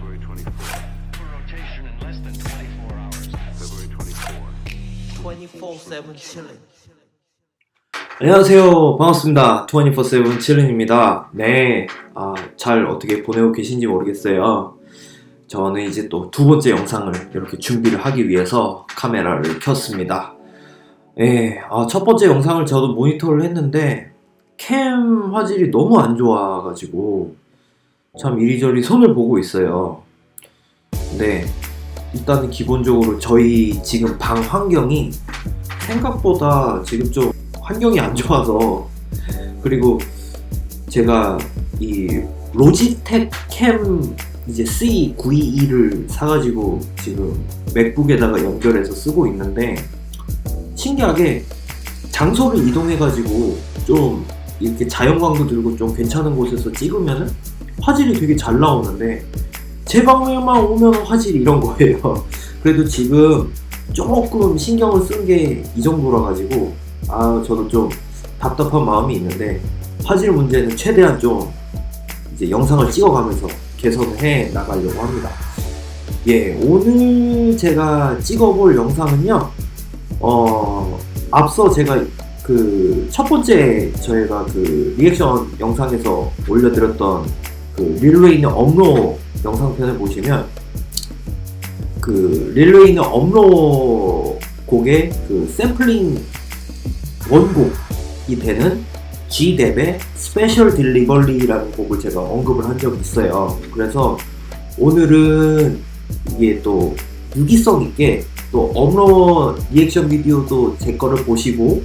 February 24. for rotation in less than 24 hours. February 24. 24/7 chilling. 안녕하세요. 반갑습니다. 24/7 칠른입니다. 네, 아, 잘 어떻게 보내고 계신지 모르겠어요. 저는 이제 또 두 번째 영상을 이렇게 준비를 하기 위해서 카메라를 켰습니다. 예, 아, 첫 번째 영상을 저도 모니터를 했는데 캠 화질이 너무 안 좋아가지고 참 이리저리 손을 보고 있어요. 네, 일단은 기본적으로 저희 지금 방 환경이 생각보다 지금 좀 환경이 안 좋아서 그리고 제가 이 로지텍 캠 이제 C922를 사가지고 지금 맥북에다가 연결해서 쓰고 있는데 신기하게 장소를 이동해가지고 좀 이렇게 자연광도 들고 좀 괜찮은 곳에서 찍으면은 화질이 되게 잘 나오는데 제 방에만 오면 화질이 이런 거예요. 그래도 지금 조금 신경을 쓴 게 이 정도라 가지고 아 저도 좀 답답한 마음이 있는데 화질 문제는 최대한 좀 이제 영상을 찍어가면서 개선을 해 나가려고 합니다. 예 오늘 제가 찍어볼 영상은요 어 앞서 제가 그 첫 번째 저희가 그 리액션 영상에서 올려드렸던 그 릴레이는 업로 영상편을 보시면 그 릴레이는 업로 곡의 그 샘플링 원곡이 되는 G뎁의 스페셜 딜리버리라는 곡을 제가 언급을 한 적이 있어요. 그래서 오늘은 이게 또 유기성 있게 또 업로 리액션 비디오도 제 거를 보시고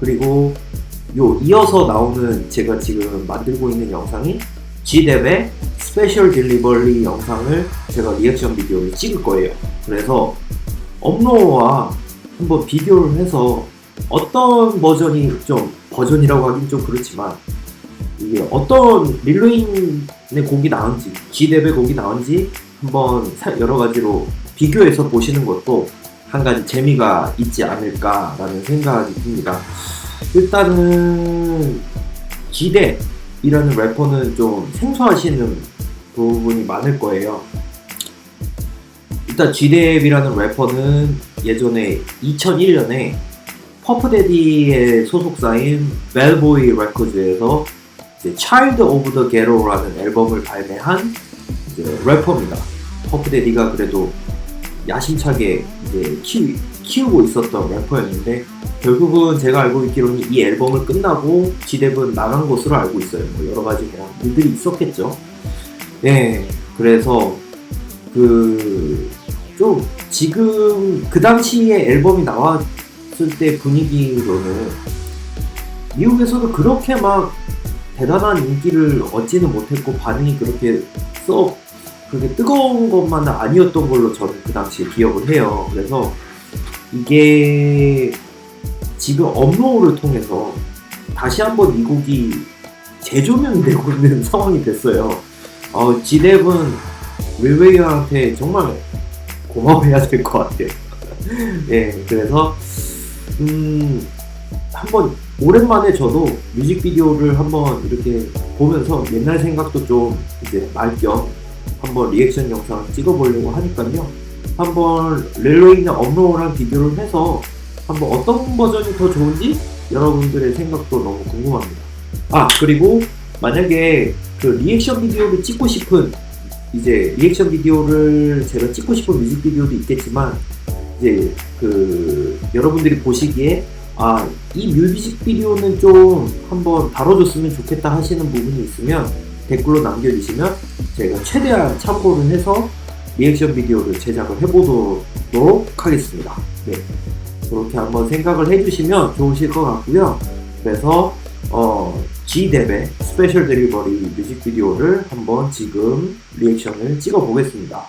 그리고 요 이어서 나오는 제가 지금 만들고 있는 영상이 G뎁의 스페셜 딜리버리 영상을 제가 리액션 비디오를 찍을 거예요. 그래서 업로와 한번 비교를 해서 어떤 버전이 좀 버전이라고 하긴 좀 그렇지만 이게 어떤 릴로인의 곡이 나은지 G뎁의 곡이 나은지 한번 사- 여러 가지로 비교해서 보시는 것도 한 가지 재미가 있지 않을까라는 생각이 듭니다. 일단은 G뎁 이라는 래퍼는 좀 생소하시는 부분이 많을 거예요. 일단 G뎁이라는 래퍼는 예전에 2001년에 퍼프데디의 소속사인 벨보이 레코드에서 Child of the Ghetto라는 앨범을 발매한 래퍼입니다. 퍼프데디가 그래도 야심차게 이제 키, 키우고 있었던 래퍼였는데 결국은 제가 알고 있기로는 이 앨범을 끝나고 G뎁은 나간 것으로 알고 있어요. 뭐 여러 가지 뭐 일들이 있었겠죠. 예, 그래서 그 좀 지금 그 당시에 앨범이 나왔을 때 분위기로는 미국에서도 그렇게 막 대단한 인기를 얻지는 못했고 반응이 그렇게 썩 그렇게 뜨거운 것만은 아니었던 걸로 저는 그 당시에 기억을 해요. 그래서 이게 지금 업로드를 통해서 다시 한번 이 곡이 재조명되고 있는 상황이 됐어요. 어, 지뎁은 릴웨이한테 정말 고마워해야 될 것 같아요. 예, 그래서 음, 한번 오랜만에 저도 뮤직비디오를 한번 이렇게 보면서 옛날 생각도 좀 이제 날겸 한번 리액션 영상 찍어보려고 하니까요. 한번 렐로이나 업로드랑 비교를 해서 한번 어떤 버전이 더 좋은지 여러분들의 생각도 너무 궁금합니다. 아 그리고 만약에 그 리액션 비디오를 찍고 싶은 이제 리액션 비디오를 제가 찍고 싶은 뮤직비디오도 있겠지만 이제 그 여러분들이 보시기에 아 이 뮤직비디오는 좀 한번 다뤄줬으면 좋겠다 하시는 부분이 있으면 댓글로 남겨주시면 제가 최대한 참고를 해서 리액션 비디오를 제작을 해보도록 하겠습니다. 네. 그렇게 한번 생각을 해주시면 좋으실 것 같고요. 그래서 어, G뎁의 스페셜 데리버리 뮤직비디오를 한번 지금 리액션을 찍어 보겠습니다.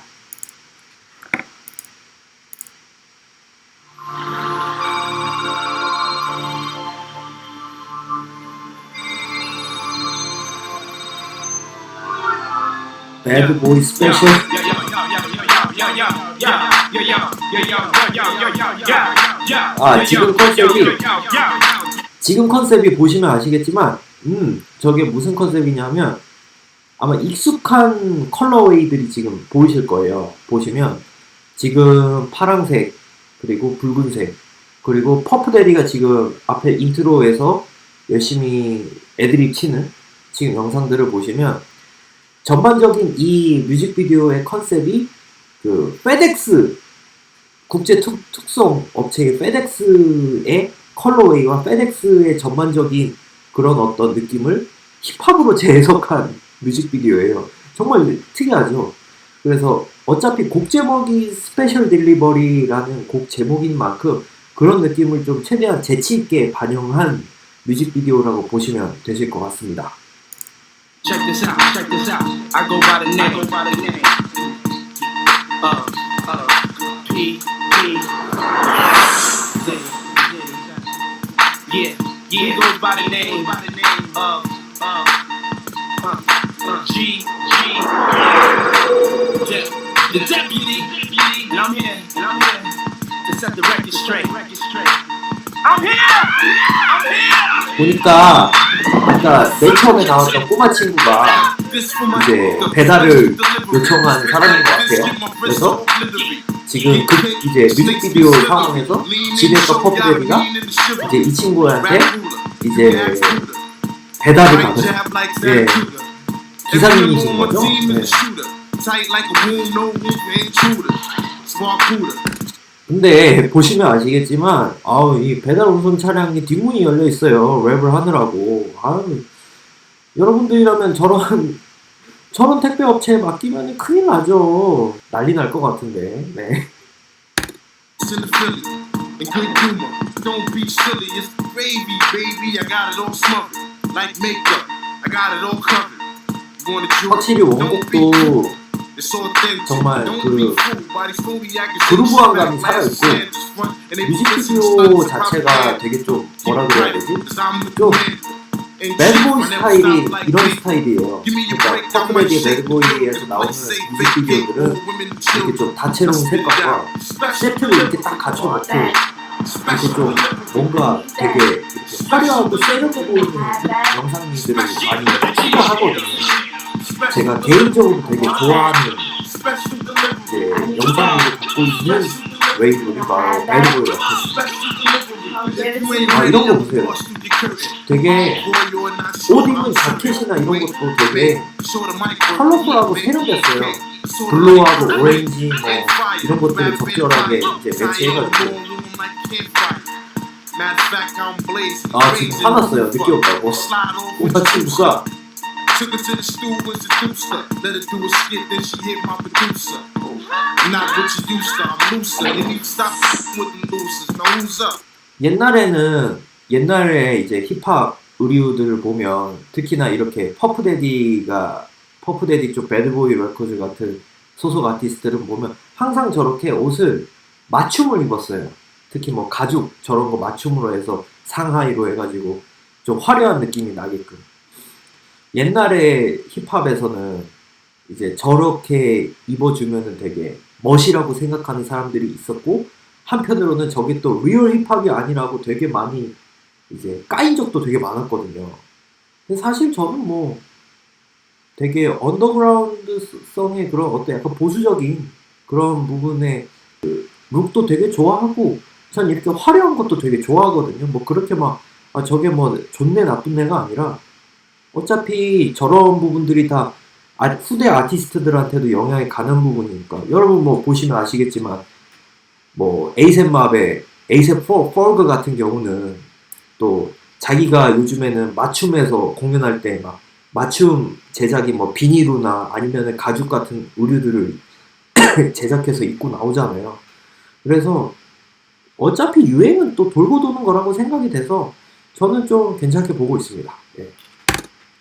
배드보이 스페셜 아 지금 컨셉이 지금 컨셉이 보시면 아시겠지만 음 저게 무슨 컨셉이냐면 아마 익숙한 컬러웨이들이 지금 보이실 거예요. 보시면 지금 파랑색 그리고 붉은색 그리고 퍼프데리가 지금 앞에 인트로에서 열심히 애드립 치는 지금 영상들을 보시면 전반적인 이 뮤직비디오의 컨셉이 그 페덱스 국제 특, 특성 업체의 페덱스의 컬러웨이와 페덱스의 전반적인 그런 어떤 느낌을 힙합으로 재해석한 뮤직비디오예요. 정말 특이하죠. 그래서 어차피 곡 제목이 스페셜 딜리버리라는 곡 제목인 만큼 그런 느낌을 좀 최대한 재치 있게 반영한 뮤직비디오라고 보시면 되실 것 같습니다. Check this out, check this out. I go by the name, go by the name. Uh, uh, uh, uh, uh. 보니까 아까 맨 처음에 나왔던 꼬마 친구가 이제 배달을 요청한 사람인 것 같아요. 그래서 지금 그 이제 뮤직비디오 상황에서 지네과 퍼프데리가 이제 이 친구한테 이제 배달을 받은 예, 기사님이신 거죠? 네. 근데 보시면 아시겠지만 아우 이 배달 운송 차량이 뒷문이 열려 있어요. 랩을 하느라고. 아유 여러분들이라면 저런 저런 택배 업체에 맡기면 큰일 나죠 난리 날 것 같은데 네? 확실히 원곡도. 정말 그. 그루브한 감이 살아있고 뮤직비디오 자체가. 되게 좀 뭐라 그래야 되지? 좀 매드보이 스타일이 이런. 스타일이에요 그러니까 the 매드보이에서. 나오는 뮤직비디오들은 이렇게. 좀 다채로운 색깔과 세트를 이렇게 딱 갖춰놓고 이렇게 좀 뭔가 되게 이렇게 화려하고 세련돼 보이는 영상미들을 많이 추구하거든요. 제가 개인적으로 되게 좋아하는 이제 영상미를 갖고 있는 웨이브이 바로 배드보이 아 이런 거 보세요. 되게 옷 입은 자켓이나 이런 것도 되게 컬러풀하고 세련됐어요. 블루하고 오렌지 뭐 이런 것들을 적절하게 이제 매치해가지고 아 지금 화났어요 온다고 오빠 친구가 Took her to the stool, introduced her. Let her do a skit, then she hit my producer. Not what you used to, I'm looser. And you stop with the losers. Now who's up? 옛날에는 옛날에 이제 힙합 의류들을 보면 특히나 이렇게 퍼프데디가 퍼프데디 쪽 배드보이 레코드 같은 소속 아티스트들은 보면 항상 저렇게 옷을 맞춤을 입었어요. 특히 뭐 가죽 저런 거 맞춤으로 해서 상하이로 해가지고 좀 화려한 느낌이 나게끔. 옛날에 힙합에서는 이제 저렇게 입어주면은 되게 멋이라고 생각하는 사람들이 있었고 한편으로는 저게 또 리얼 힙합이 아니라고 되게 많이 이제 까인 적도 되게 많았거든요. 근데 사실 저는 뭐 되게 언더그라운드성의 그런 어떤 약간 보수적인 그런 부분의 그 룩도 되게 좋아하고 전 이렇게 화려한 것도 되게 좋아하거든요. 뭐 그렇게 막 아, 저게 뭐 좋네 나쁜 애가 아니라 어차피 저런 부분들이 다 아- 후대 아티스트들한테도 영향이 가는 부분이니까 여러분 뭐 보시면 아시겠지만 뭐 에이셉 맙의 에이셉 포- 폴그 같은 경우는 또 자기가 요즘에는 맞춤에서 공연할 때 막 맞춤 제작이 뭐 비닐로나 아니면 가죽 같은 의류들을 제작해서 입고 나오잖아요. 그래서 어차피 유행은 또 돌고 도는 거라고 생각이 돼서 저는 좀 괜찮게 보고 있습니다. 예.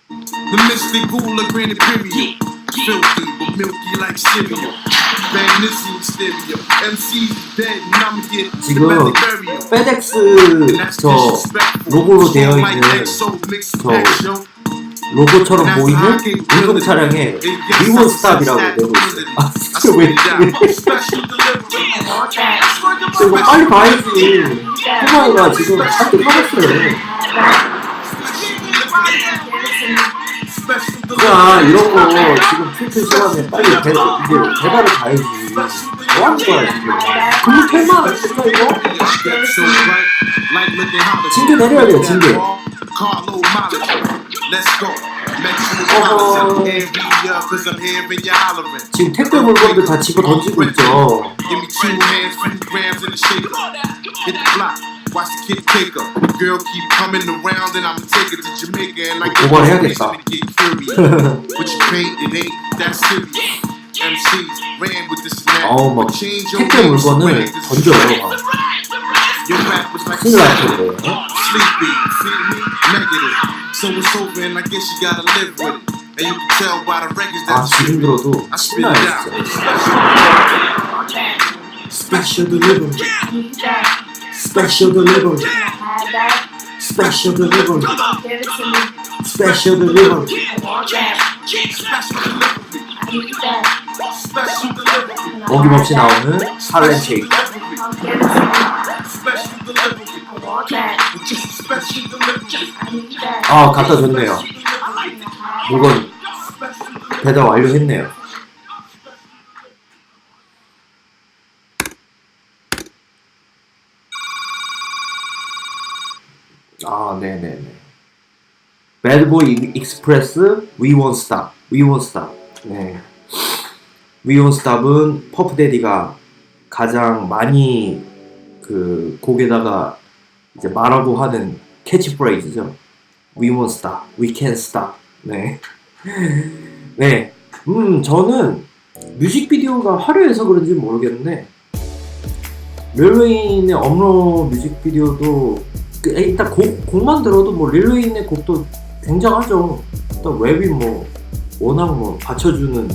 The period. Filthy, but milky like cereal. 지금. 페덱스 저. 로고로 되어 있는 저. 로고처럼 보이는 운동 차량에 리본 스탑이라고 내고 있어요. 아 진짜 왜. 이거 빨리 가야지. 호마이가 지금 한개 받았어요. 야 이런 거 지금 필터 시간에 빨리 개, 이제 개발을 가야지 뭐 하는 거야 지금 퇴마 안 했을까 이거? 징계 내려야 돼요, you hollering. 지금 택배 물건들 다 집어 던지고 있죠 Give me two hands, two grams in the shaker. Hit the block, watch the kid take her. Girl keep coming around and I'ma take her to Jamaica and I get 고발해야겠다. to get curious. What you paint, it ain't that serious. MCs ran with this and that. 어우 막 Change your 택배 names, 물건을 spread this 던져요 shit. 막. Your rap was like 큰일 날 텐데 sleepy, feel me? Negative. So it's over and I guess you gotta live with it. And you can tell by the records 아 that 지금 들어도 I spit 신나요 it out. 진짜 스페셜 딜리버리 스페셜 딜리버리 스페셜 딜리버리 스페셜 딜리버리 Special delivery. 어김없이 나오는 할렘 쉐이크 Special delivery. Just special delivery. 아 갖다 줬네요 물건 배달 완료했네요 아 네네네 배드보이 익스프레스 We Won't Stop We Won't Stop 네 We Won't Stop은 퍼프데디가 가장 많이 그 곡에다가 이제 말하고 하는 캐치프레이즈죠 We won't stop. We can't stop. 네. 네. 음, 저는 뮤직비디오가 화려해서 그런지 모르겠는데, 릴레인의 업로 뮤직비디오도, 그, 일단 곡, 곡만 들어도 뭐, 릴레인의 곡도 굉장하죠. 일단 랩이 뭐, 워낙 뭐, 받쳐주는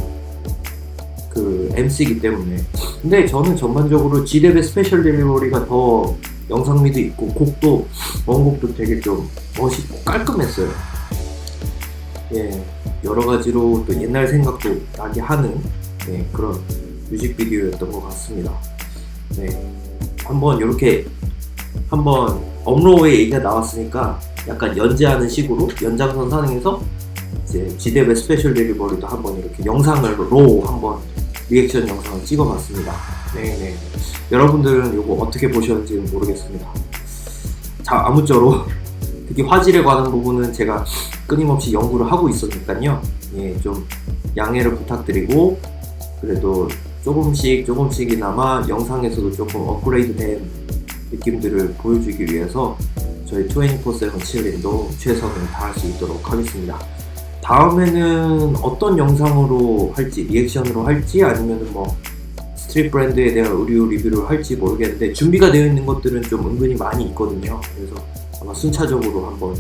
그 MC이기 때문에. 근데 저는 전반적으로 G랩의 스페셜 딜리버리가 더 영상미도 있고, 곡도, 원곡도 되게 좀 멋있고 깔끔했어요. 예, 여러 가지로 또 옛날 생각도 나게 하는 네, 그런 뮤직비디오였던 것 같습니다. 네, 한번 이렇게 한번 업로의 얘기가 나왔으니까 약간 연재하는 식으로 연장선 상에서 이제 지대의 스페셜 딜리버리도 한번 이렇게 영상으로 한번 리액션 영상을 찍어봤습니다. 네네. 여러분들은 이거 어떻게 보셨는지는 모르겠습니다. 자, 아무쪼록 특히 화질에 관한 부분은 제가 끊임없이 연구를 하고 있었니까요. 예, 좀 양해를 부탁드리고 그래도 조금씩 조금씩이나마 영상에서도 조금 업그레이드 된 느낌들을 보여주기 위해서 저희 24/7 칠린도 최선을 다할 수 있도록 하겠습니다. 다음에는 어떤 영상으로 할지 리액션으로 할지 아니면은 뭐 스트릿 브랜드에 대한 의류 리뷰를 할지 모르겠는데 준비가 되어 있는 것들은 좀 은근히 많이 있거든요. 그래서 아마 순차적으로 한번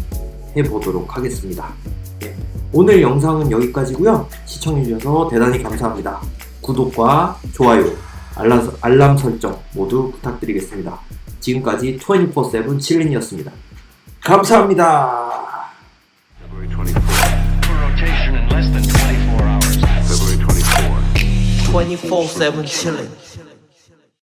해보도록 하겠습니다. 네, 오늘 영상은 여기까지고요. 시청해주셔서 대단히 감사합니다. 구독과 좋아요, 알람, 알람 설정 모두 부탁드리겠습니다. 지금까지 24/7 칠린이었습니다. 감사합니다. February 24. For rotation in less than 24 hours. February 24. 24 7 chilling.